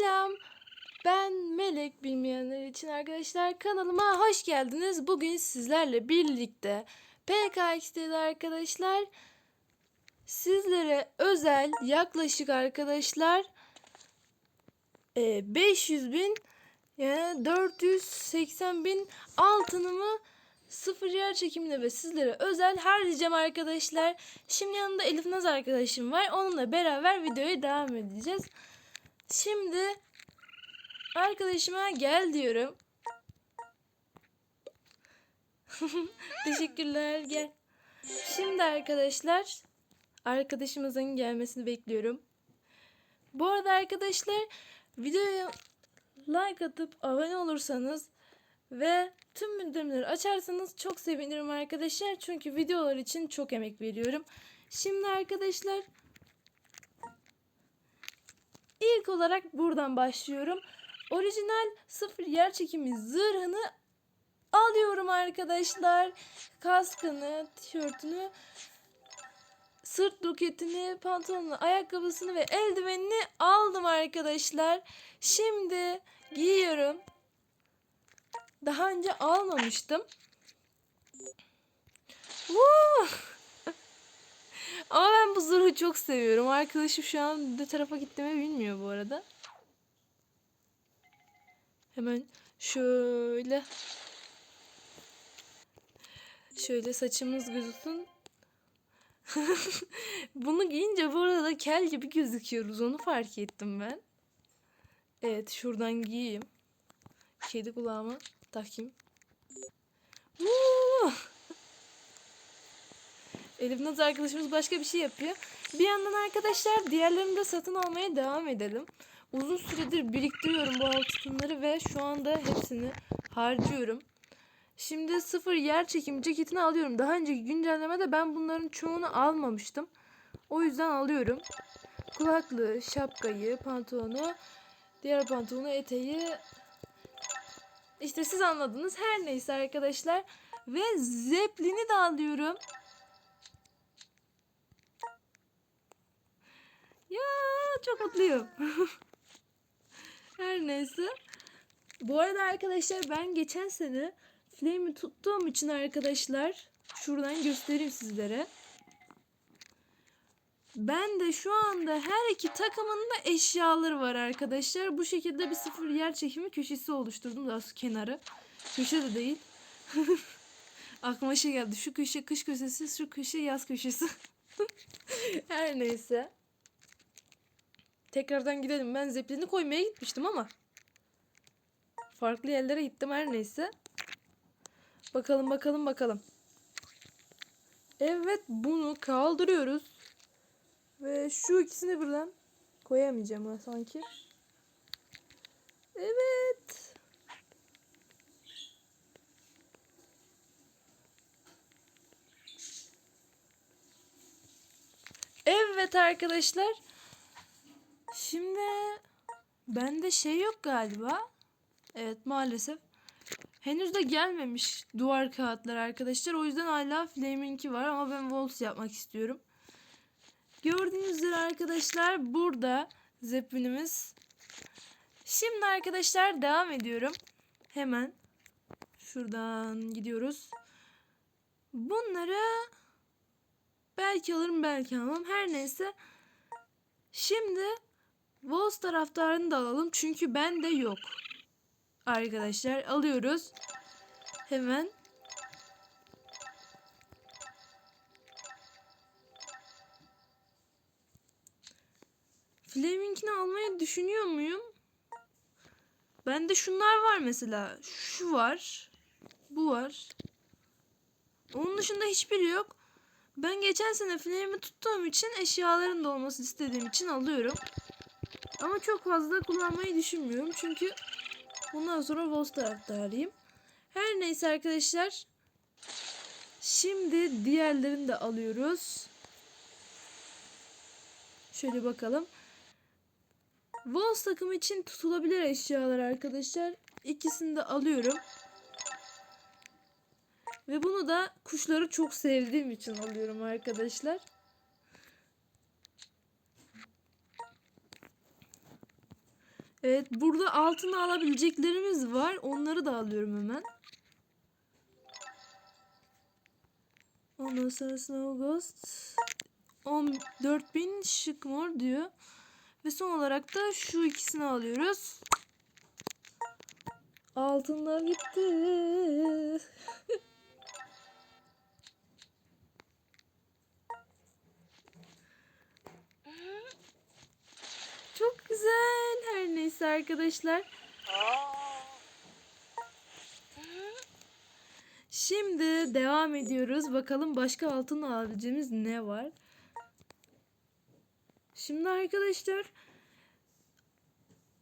Selam. Ben Melek bilmeyenler için arkadaşlar kanalıma hoş geldiniz. Bugün sizlerle birlikte PKX'de arkadaşlar sizlere özel yaklaşık arkadaşlar e, 500 bin yani 480 bin altınımı sıfır yer çekimine ve sizlere özel harcayacağım arkadaşlar. Şimdi yanında Elif Naz arkadaşım var. Onunla beraber videoya devam edeceğiz. Şimdi arkadaşıma gel diyorum. Teşekkürler gel. Şimdi arkadaşlar arkadaşımızın gelmesini bekliyorum. Bu arada arkadaşlar videoya like atıp abone olursanız ve tüm bildirimleri açarsanız çok sevinirim arkadaşlar. Çünkü videolar için çok emek veriyorum. Şimdi arkadaşlar ilk olarak buradan başlıyorum. Orijinal sıfır yer çekimi zırhını alıyorum arkadaşlar. Kaskını, tişörtünü, sırt roketini, pantolonunu, ayakkabısını ve eldivenini aldım arkadaşlar. Şimdi giyiyorum. Daha önce almamıştım. Woo! Ama ben bu zırhı çok seviyorum. Arkadaşım şu an ne tarafa gittiğimi bilmiyor bu arada. Hemen şöyle şöyle saçımız gözüksün. Bunu giyince bu arada kel gibi gözüküyoruz. Onu fark ettim ben. Evet şuradan giyeyim. Kedi kulağıma takayım. Woo! Elif Naz arkadaşımız başka bir şey yapıyor. Bir yandan arkadaşlar diğerlerini de satın almaya devam edelim. Uzun süredir biriktiriyorum bu altınları ve şu anda hepsini harcıyorum. Şimdi sıfır yer çekim ceketini alıyorum. Daha önceki güncellemede ben bunların çoğunu almamıştım. O yüzden alıyorum. Kulaklığı, şapkayı, pantolonu, diğer pantolonu, eteği. İşte siz anladınız. Her neyse arkadaşlar. Ve zeplini de alıyorum. Ya çok mutluyum. Her neyse. Bu arada arkadaşlar ben geçen sene Flame'i tuttuğum için arkadaşlar şuradan göstereyim sizlere. Ben de şu anda her iki takımın da eşyaları var arkadaşlar. Bu şekilde bir sıfır yer çekimi köşesi oluşturdum. Daha sonra kenarı. Köşe de değil. Aklıma şey geldi. Şu köşe kış köşesi, şu köşe yaz köşesi. her neyse. Tekrardan gidelim. Ben zeplini koymaya gitmiştim ama. Farklı yerlere gittim her neyse. Bakalım bakalım bakalım. Evet bunu kaldırıyoruz. Ve şu ikisini birden koyamayacağım ha sanki. Evet. Evet arkadaşlar. Şimdi bende şey yok galiba. Evet maalesef. Henüz de gelmemiş duvar kağıtları arkadaşlar. O yüzden hala Flaminki var ama ben Waltz yapmak istiyorum. Gördüğünüz üzere arkadaşlar burada zeplinimiz. Şimdi arkadaşlar devam ediyorum. Hemen şuradan gidiyoruz. Bunları belki alırım belki almam. Her neyse. Şimdi Wolves taraftarını da alalım. Çünkü bende yok. Arkadaşlar alıyoruz. Hemen. Flaming'ini almayı düşünüyor muyum? Bende şunlar var mesela. Şu var. Bu var. Onun dışında hiçbiri yok. Ben geçen sene Flame'i tuttuğum için eşyaların da olması istediğim için alıyorum. Ama çok fazla kullanmayı düşünmüyorum. Çünkü bundan sonra Wolves taraftarıyım. Her neyse arkadaşlar. Şimdi diğerlerini de alıyoruz. Şöyle bakalım. Wolves takımı için tutulabilir eşyalar arkadaşlar. İkisini de alıyorum. Ve bunu da kuşları çok sevdiğim için alıyorum arkadaşlar. Evet burada altına alabileceklerimiz var. Onları da alıyorum hemen. Ondan sonra Snow Ghost 14.000 şık mor diyor. Ve son olarak da şu ikisini alıyoruz. Altınlar gitti. Çok güzel. Her neyse arkadaşlar. Şimdi devam ediyoruz. Bakalım başka altın alabileceğimiz ne var? Şimdi arkadaşlar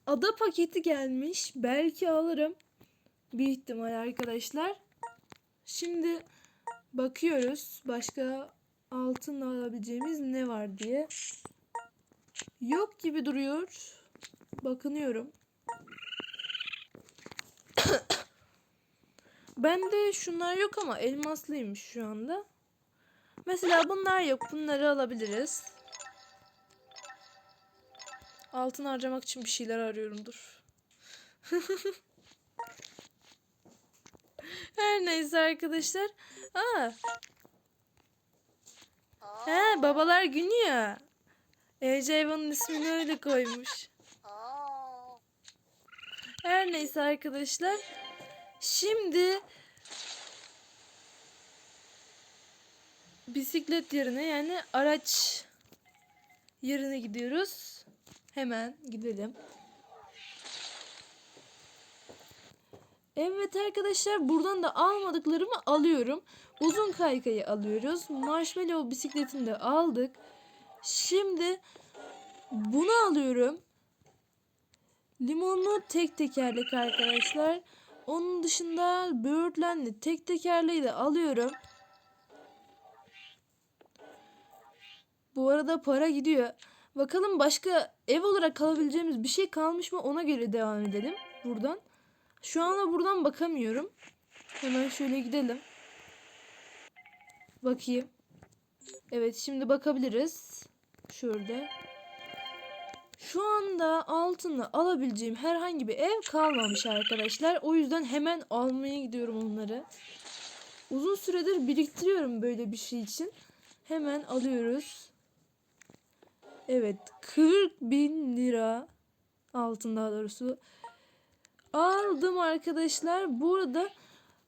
ada paketi gelmiş. Belki alırım. Bir ihtimal arkadaşlar. Şimdi bakıyoruz başka altın alabileceğimiz ne var diye. Yok gibi duruyor. Bakınıyorum. Bende şunlar yok ama elmaslıymış şu anda. Mesela bunlar yok. Bunları alabiliriz. Altın harcamak için bir şeyler arıyorum dur. Her neyse arkadaşlar. Aa. He babalar günü ya. Ece hayvanın ismini öyle koymuş. Her neyse arkadaşlar. Şimdi bisiklet yerine yani araç yerine gidiyoruz. Hemen gidelim. Evet arkadaşlar buradan da almadıklarımı alıyorum. Uzun kaykayı alıyoruz. Marshmallow bisikletini de aldık. Şimdi bunu alıyorum. Limonlu tek tekerlek arkadaşlar. Onun dışında böğürtlenli tek tekerleği de alıyorum. Bu arada para gidiyor. Bakalım başka ev olarak kalabileceğimiz bir şey kalmış mı ona göre devam edelim buradan. Şu anda buradan bakamıyorum. Hemen şöyle gidelim. Bakayım. Evet şimdi bakabiliriz. Şurada. Şu anda altını alabileceğim herhangi bir ev kalmamış arkadaşlar. O yüzden hemen almaya gidiyorum onları. Uzun süredir biriktiriyorum böyle bir şey için. Hemen alıyoruz. Evet 40 bin lira altın daha doğrusu. Aldım arkadaşlar. Bu arada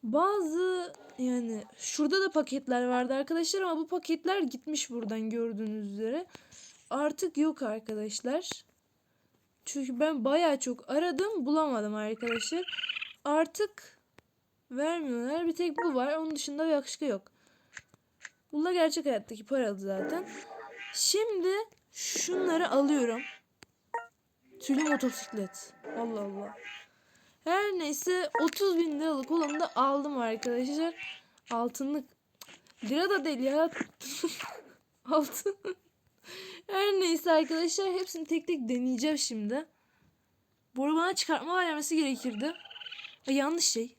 bazı yani şurada da paketler vardı arkadaşlar ama bu paketler gitmiş buradan gördüğünüz üzere. Artık yok arkadaşlar. Çünkü ben bayağı çok aradım bulamadım arkadaşlar. Artık vermiyorlar. Bir tek bu var. Onun dışında bir başka yok. Bunlar gerçek hayattaki paralı zaten. Şimdi şunları alıyorum. Tülü motosiklet. Allah Allah. Her neyse 30 bin liralık olanı da aldım arkadaşlar. Altınlık. Lira da değil ya. Altın. Her neyse arkadaşlar hepsini tek tek deneyeceğim şimdi. Bu bana çıkartma vermesi gerekirdi. Ay, yanlış şey.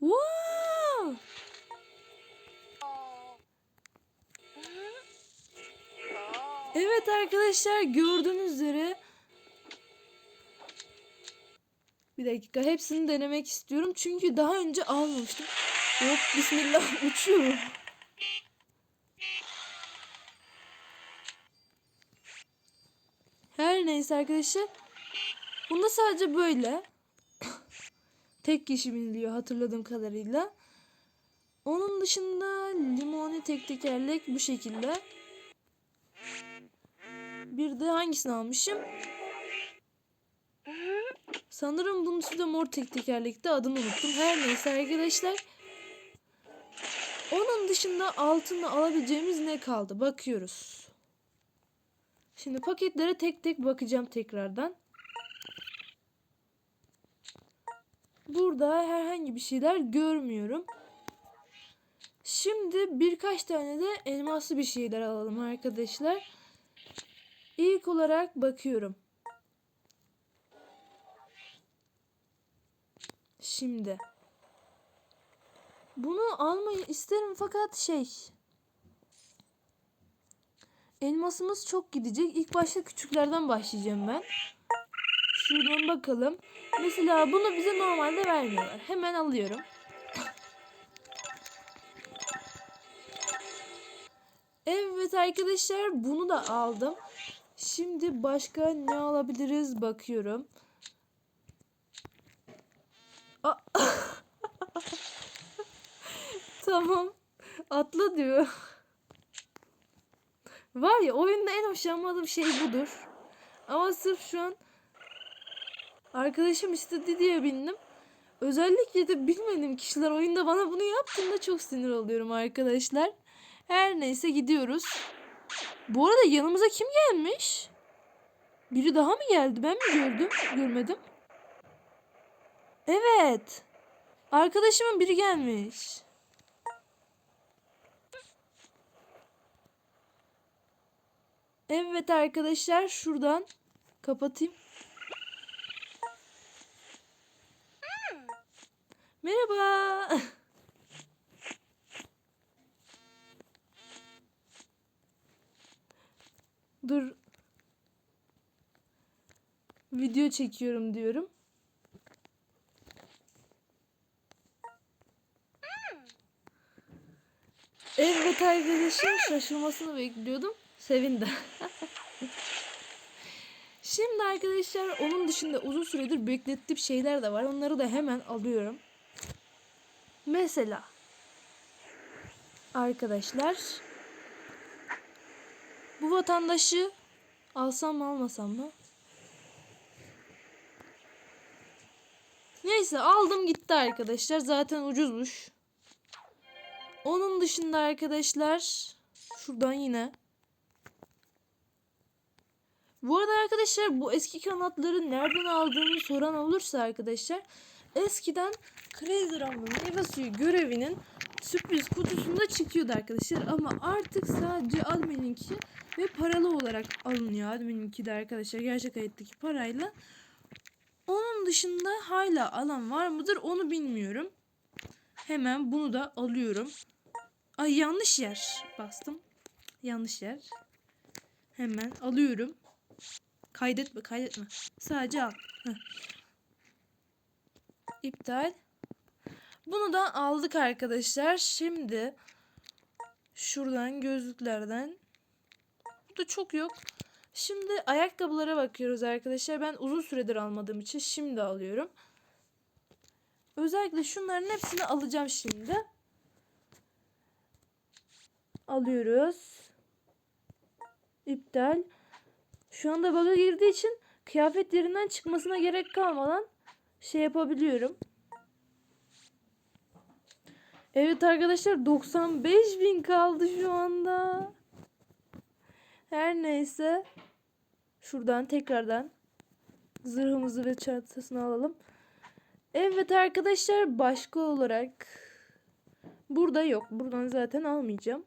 Wow! Evet arkadaşlar gördüğünüz üzere bir dakika hepsini denemek istiyorum çünkü daha önce almamıştım. Yok bismillah uçuyorum. Her neyse arkadaşlar. Bunda sadece böyle. tek kişi biniliyor hatırladığım kadarıyla. Onun dışında limoni tek tekerlek bu şekilde. Bir de hangisini almışım? Sanırım bunun üstü de mor tek tekerlekti adını unuttum. Her neyse arkadaşlar. Onun dışında altında alabileceğimiz ne kaldı? Bakıyoruz. Şimdi paketlere tek tek bakacağım tekrardan. Burada herhangi bir şeyler görmüyorum. Şimdi birkaç tane de elmaslı bir şeyler alalım arkadaşlar. İlk olarak bakıyorum. Şimdi. Bunu almayı isterim fakat şey. elmasımız çok gidecek. İlk başta küçüklerden başlayacağım ben. Şuradan bakalım. Mesela bunu bize normalde vermiyorlar. Hemen alıyorum. Evet arkadaşlar bunu da aldım. Şimdi başka ne alabiliriz bakıyorum. Tamam. Atla diyor. Var ya oyunda en hoşlanmadığım şey budur. Ama sırf şu an arkadaşım istedi diye bindim. Özellikle de bilmediğim kişiler oyunda bana bunu yaptığında çok sinir oluyorum arkadaşlar. Her neyse gidiyoruz. Bu arada yanımıza kim gelmiş? Biri daha mı geldi? Ben mi gördüm? Görmedim. Evet. Arkadaşımın biri gelmiş. Evet arkadaşlar şuradan kapatayım. Merhaba. Dur. Video çekiyorum diyorum. Evet arkadaşım şaşırmasını bekliyordum. Sevindim. Şimdi arkadaşlar onun dışında uzun süredir beklettiğim şeyler de var. Onları da hemen alıyorum. Mesela arkadaşlar bu vatandaşı alsam mı almasam mı? Neyse aldım gitti arkadaşlar. Zaten ucuzmuş. Onun dışında arkadaşlar şuradan yine bu arada arkadaşlar bu eski kanatları nereden aldığını soran olursa arkadaşlar eskiden Crazy Rumble meyve suyu görevinin sürpriz kutusunda çıkıyordu arkadaşlar ama artık sadece admininki ve paralı olarak alınıyor admininki de arkadaşlar gerçek hayattaki parayla. Onun dışında hala alan var mıdır onu bilmiyorum. Hemen bunu da alıyorum. Ay yanlış yer bastım. Yanlış yer. Hemen alıyorum. Kaydetme kaydetme. Sadece al. Heh. İptal. Bunu da aldık arkadaşlar. Şimdi şuradan gözlüklerden. Bu da çok yok. Şimdi ayakkabılara bakıyoruz arkadaşlar. Ben uzun süredir almadığım için şimdi alıyorum. Özellikle şunların hepsini alacağım şimdi. Alıyoruz. İptal. Şu anda bug'a girdiği için kıyafet yerinden çıkmasına gerek kalmadan şey yapabiliyorum. Evet arkadaşlar 95 bin kaldı şu anda. Her neyse. Şuradan tekrardan zırhımızı ve çantasını alalım. Evet arkadaşlar başka olarak burada yok. Buradan zaten almayacağım.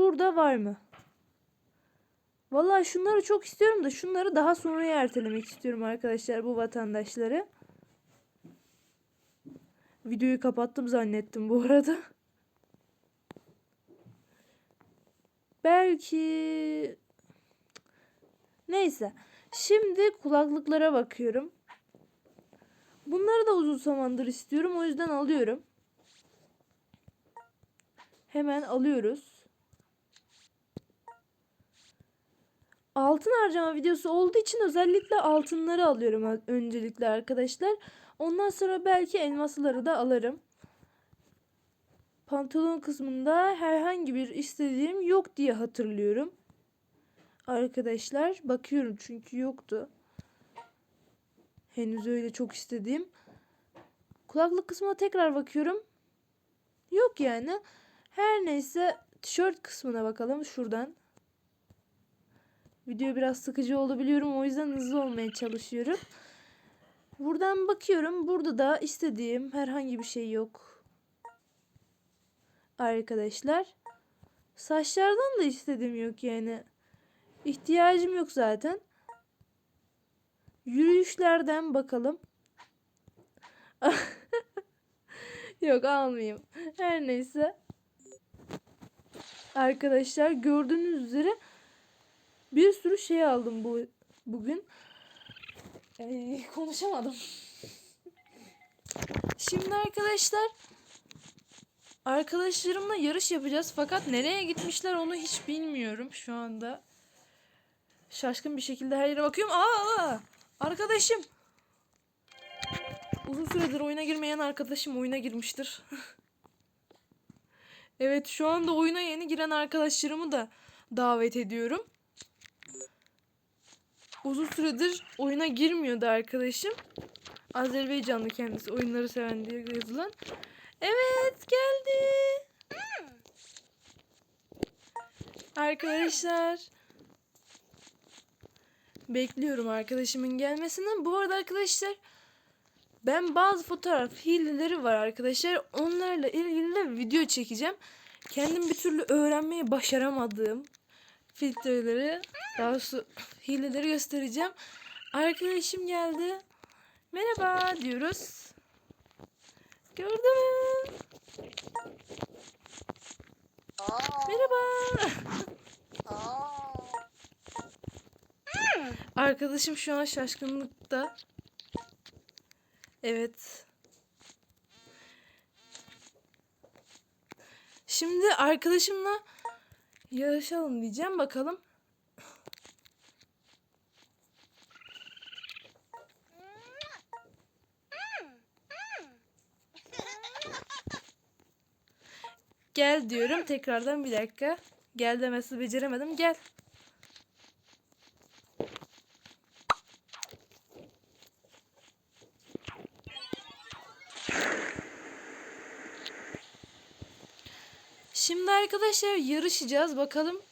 Burada var mı? Vallahi şunları çok istiyorum da şunları daha sonraya ertelemek istiyorum arkadaşlar bu vatandaşları. Videoyu kapattım zannettim bu arada. Belki neyse. Şimdi kulaklıklara bakıyorum. Bunları da uzun zamandır istiyorum. O yüzden alıyorum. Hemen alıyoruz. Altın harcama videosu olduğu için özellikle altınları alıyorum öncelikle arkadaşlar. Ondan sonra belki elmasları da alırım. Pantolon kısmında herhangi bir istediğim yok diye hatırlıyorum. Arkadaşlar bakıyorum çünkü yoktu. Henüz öyle çok istediğim. Kulaklık kısmına tekrar bakıyorum. Yok yani. Her neyse tişört kısmına bakalım şuradan. Video biraz sıkıcı oldu biliyorum. O yüzden hızlı olmaya çalışıyorum. Buradan bakıyorum. Burada da istediğim herhangi bir şey yok. Arkadaşlar. Saçlardan da istediğim yok yani. İhtiyacım yok zaten. Yürüyüşlerden bakalım. yok almayayım. Her neyse. Arkadaşlar gördüğünüz üzere bir sürü şey aldım bu bugün. Ay, konuşamadım. Şimdi arkadaşlar arkadaşlarımla yarış yapacağız fakat nereye gitmişler onu hiç bilmiyorum şu anda. Şaşkın bir şekilde her yere bakıyorum. Aa! Arkadaşım. Uzun süredir oyuna girmeyen arkadaşım oyuna girmiştir. evet şu anda oyuna yeni giren arkadaşlarımı da davet ediyorum. Uzun süredir oyuna girmiyordu arkadaşım. Azerbaycanlı kendisi oyunları seven diye yazılan. Evet geldi. Arkadaşlar. Bekliyorum arkadaşımın gelmesini. Bu arada arkadaşlar ben bazı fotoğraf hileleri var arkadaşlar. Onlarla ilgili de video çekeceğim. Kendim bir türlü öğrenmeyi başaramadığım filtreleri, daha doğrusu hileleri göstereceğim. Arkadaşım geldi. Merhaba diyoruz. Gördün mü? Merhaba. Arkadaşım şu an şaşkınlıkta. Evet. Şimdi arkadaşımla yarışalım diyeceğim bakalım. Gel diyorum tekrardan bir dakika. Gel demesi beceremedim. Gel. Şimdi arkadaşlar yarışacağız bakalım.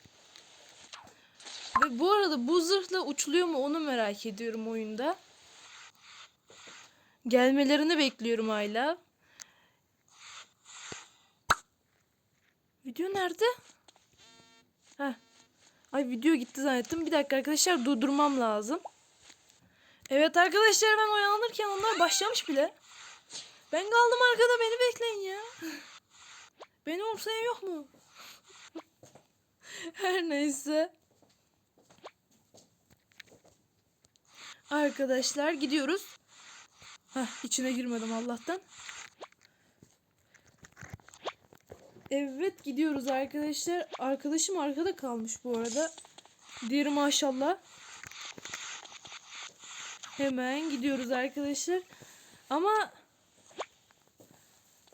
Ve bu arada bu zırhla uçuluyor mu onu merak ediyorum oyunda. Gelmelerini bekliyorum hala. Video nerede? Heh. Ay video gitti zannettim. Bir dakika arkadaşlar durdurmam lazım. Evet arkadaşlar ben oyalanırken onlar başlamış bile. Ben kaldım arkada beni bekleyin ya. Beni umsayan yok mu? Her neyse. Arkadaşlar gidiyoruz. Hah içine girmedim Allah'tan. Evet gidiyoruz arkadaşlar. Arkadaşım arkada kalmış bu arada. Diğeri maşallah. Hemen gidiyoruz arkadaşlar. Ama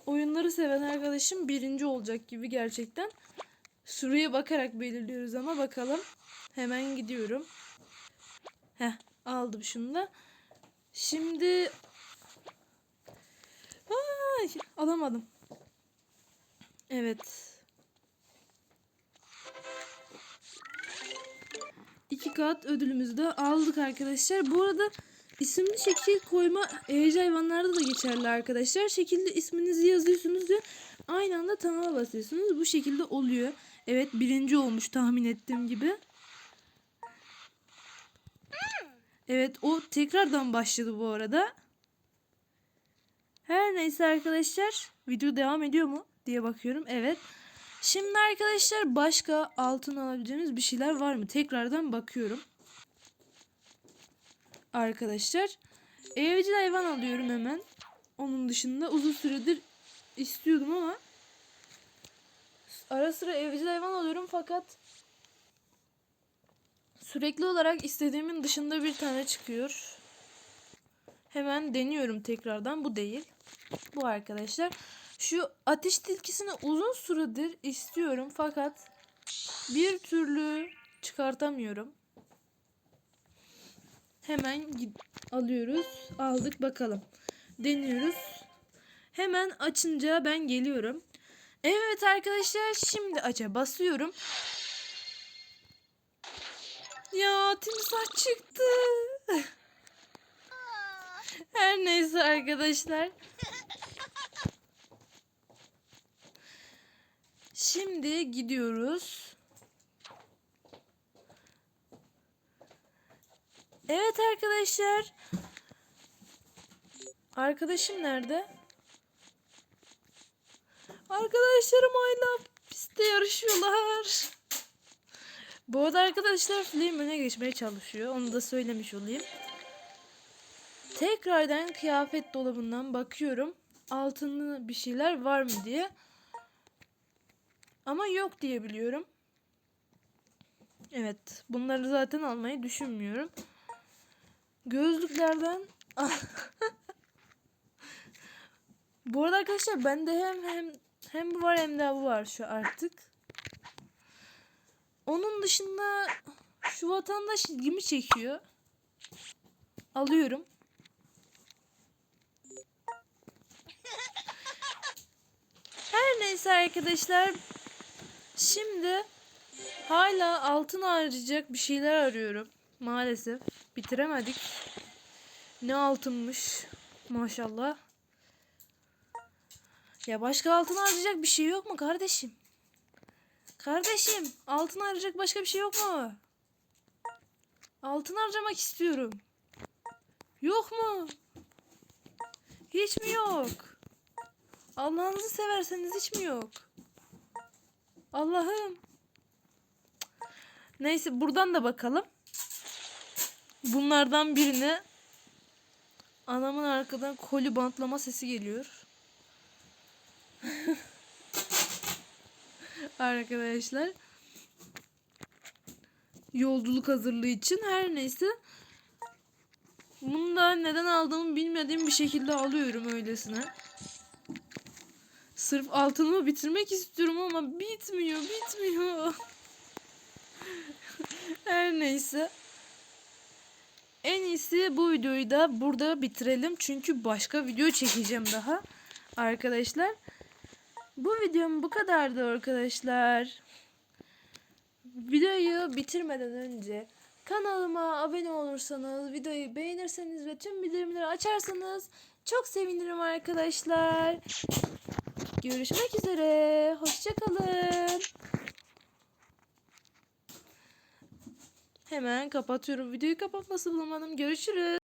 oyunları seven arkadaşım birinci olacak gibi gerçekten. Süreye bakarak belirliyoruz ama bakalım. Hemen gidiyorum. Heh aldım şunu da. Şimdi Ay, alamadım. Evet. İki kat ödülümüzü de aldık arkadaşlar. Bu arada isimli şekil koyma evcil hayvanlarda da geçerli arkadaşlar. Şekilde isminizi yazıyorsunuz ve aynı anda tamama basıyorsunuz. Bu şekilde oluyor. Evet birinci olmuş tahmin ettiğim gibi. Evet o tekrardan başladı bu arada. Her neyse arkadaşlar video devam ediyor mu diye bakıyorum. Evet. Şimdi arkadaşlar başka altın alabileceğimiz bir şeyler var mı? Tekrardan bakıyorum. Arkadaşlar evcil hayvan alıyorum hemen. Onun dışında uzun süredir istiyordum ama ara sıra evcil hayvan alıyorum fakat sürekli olarak istediğimin dışında bir tane çıkıyor. Hemen deniyorum tekrardan. Bu değil. Bu arkadaşlar. Şu ateş tilkisini uzun süredir istiyorum fakat bir türlü çıkartamıyorum. Hemen alıyoruz. Aldık bakalım. Deniyoruz. Hemen açınca ben geliyorum. Evet arkadaşlar şimdi aça basıyorum. Ya timsah çıktı. Her neyse arkadaşlar. Şimdi gidiyoruz. Evet arkadaşlar. Arkadaşım nerede? Arkadaşlarım love de yarışıyorlar. Bu arada arkadaşlar Flame öne geçmeye çalışıyor. Onu da söylemiş olayım. Tekrardan kıyafet dolabından bakıyorum. Altında bir şeyler var mı diye. Ama yok diye biliyorum. Evet. Bunları zaten almayı düşünmüyorum. Gözlüklerden Bu arada arkadaşlar bende hem hem hem bu var hem de bu var şu artık. Onun dışında şu vatandaş ilgimi çekiyor. Alıyorum. Her neyse arkadaşlar. Şimdi hala altın harcayacak bir şeyler arıyorum. Maalesef bitiremedik. Ne altınmış. Maşallah. Ya başka altın harcayacak bir şey yok mu kardeşim? Kardeşim altın harcayacak başka bir şey yok mu? Altın harcamak istiyorum. Yok mu? Hiç mi yok? Allah'ınızı severseniz hiç mi yok? Allah'ım. Neyse buradan da bakalım. Bunlardan birine anamın arkadan koli bantlama sesi geliyor. Arkadaşlar yolculuk hazırlığı için her neyse bunu da neden aldığımı bilmediğim bir şekilde alıyorum öylesine. Sırf altınımı bitirmek istiyorum ama bitmiyor, bitmiyor. Her neyse. En iyisi bu videoyu da burada bitirelim. Çünkü başka video çekeceğim daha. Arkadaşlar. Bu videom bu kadardı arkadaşlar. Videoyu bitirmeden önce kanalıma abone olursanız, videoyu beğenirseniz ve tüm bildirimleri açarsanız çok sevinirim arkadaşlar. Görüşmek üzere. Hoşçakalın. Hemen kapatıyorum. Videoyu kapatması bulamadım. Görüşürüz.